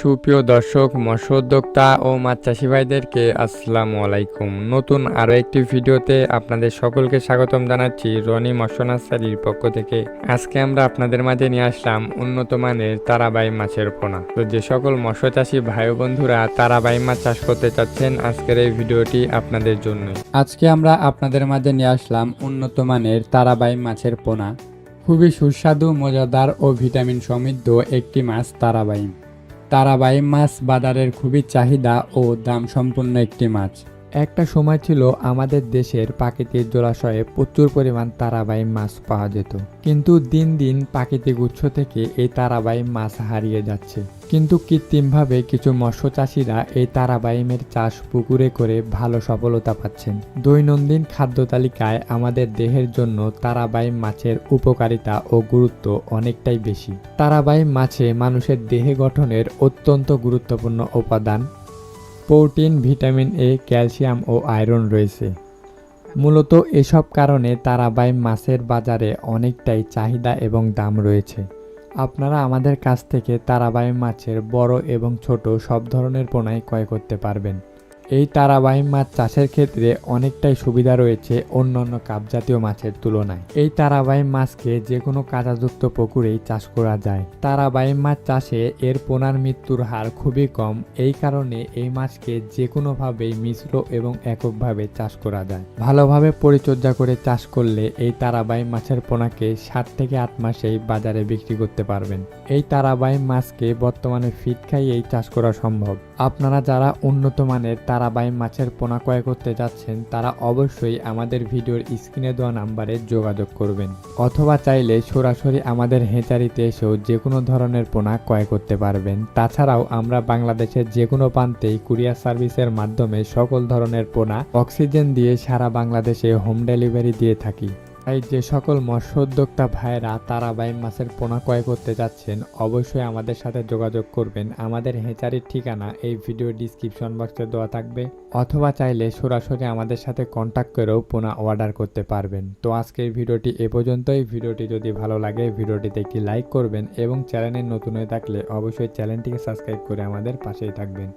সুপ্রিয় দর্শক মৎস্য উদ্যোক্তা ও মাছ চাষি ভাইদেরকে আসসালামু আলাইকুম। নতুন আরও একটি ভিডিওতে আপনাদের সকলকে স্বাগতম জানাচ্ছি রনি মৎস্য নার্সারির পক্ষ থেকে। আজকে আমরা আপনাদের মাঝে নিয়ে আসলাম উন্নত মানের তারাবাই মাছের পোনা। তো যে সকল মৎস্য চাষি ভাই বন্ধুরা তারাবাই মাছ চাষ করতে চাচ্ছেন, আজকের এই ভিডিওটি আপনাদের জন্য আজকে আমরা আপনাদের মাঝে নিয়ে আসলাম উন্নত মানের তারাবাই মাছের পোনা। খুবই সুস্বাদু, মজাদার ও ভিটামিন সমৃদ্ধ একটি মাছ তারাবাইম তারাবাইম মাছ বাজারের খুবই চাহিদা ও দাম সম্পন্ন একটি মাছ। একটা সময় ছিল আমাদের দেশের প্রাকৃতিক জলাশয়ে প্রচুর পরিমাণ তারাবাইম মাছ পাওয়া যেত। কিন্তু দিন দিন প্রাকৃতিক উৎস থেকে এই তারাবাইম মাছ হারিয়ে যাচ্ছে। কিন্তু কৃত্রিমভাবে কিছু মৎস্য চাষিরা এই তারাবাইমের চাষ পুকুরে করে ভালো সফলতা পাচ্ছেন। দৈনন্দিন খাদ্য তালিকায় আমাদের দেহের জন্য তারাবাইম মাছের উপকারিতা ও গুরুত্ব অনেকটাই বেশি। তারাবাইম মাছে মানুষের দেহে গঠনের অত্যন্ত গুরুত্বপূর্ণ উপাদান। প্রোটিন, ভিটামিন এ, ক্যালসিয়াম ও আয়রন রয়েছে। মূলত এসব কারণে তারাবাই মাছের বাজারে অনেকটাই চাহিদা এবং দাম রয়েছে। আপনারা আমাদের কাছ থেকে তারাবাই মাছের বড় এবং ছোট সব ধরনের পোনাই ক্রয় করতে পারবেন। এই তারাবাইম মাছ চাষের ক্ষেত্রে অনেকটাই সুবিধা রয়েছে অন্যান্য কাপজাতীয় মাছের তুলনায়। এই তারাবাইম মাছকে যে কোনো কাঁচাযুক্ত পুকুরেই চাষ করা যায়। তারাবাইম মাছ চাষে এর পোনার মৃত্যুর হার খুবই কম, এই কারণে এই মাছকে যে কোনোভাবেই মিশ্র এবং এককভাবে চাষ করা যায়। ভালোভাবে পরিচর্যা করে চাষ করলে এই তারাবাইম মাছের পোনাকে সাত থেকে আট মাসেই বাজারে বিক্রি করতে পারবেন। এই তারাবাইম মাছকে বর্তমানে ফিট খাইয়েই চাষ করা সম্ভব। আপনারা যারা উন্নত মানের তারাবাইম মাছের পোনা ক্রয় করতে যাচ্ছেন, তারা অবশ্যই আমাদের ভিডিওর স্ক্রিনে দেওয়া নাম্বারে যোগাযোগ করবেন। অথবা চাইলে সরাসরি আমাদের হেঁচারিতে এসেও যে কোনো ধরনের পোনা ক্রয় করতে পারবেন। তাছাড়াও আমরা বাংলাদেশের যে কোনো প্রান্তেই কুরিয়ার সার্ভিসের মাধ্যমে সকল ধরনের পোনা অক্সিজেন দিয়ে সারা বাংলাদেশে হোম ডেলিভারি দিয়ে থাকি। তাই যে সকল মৎস্য উদ্যোক্তা ভাইয়েরা তারাবাইম মাছের পোনা ক্রয় করতে যাচ্ছেন, অবশ্যই আমাদের সাথে যোগাযোগ করবেন। আমাদের হেঁচারির ঠিকানা এই ভিডিও ডিসক্রিপশন বক্সে দেওয়া থাকবে। অথবা চাইলে সরাসরি আমাদের সাথে কন্ট্যাক্ট করেও পোনা অর্ডার করতে পারবেন। তো আজকের ভিডিওটি এ পর্যন্তই। ভিডিওটি যদি ভালো লাগে, ভিডিওটিতে একটি লাইক করবেন এবং চ্যানেলে নতুন হয়ে থাকলে অবশ্যই চ্যানেলটিকে সাবস্ক্রাইব করে আমাদের পাশেই থাকবেন।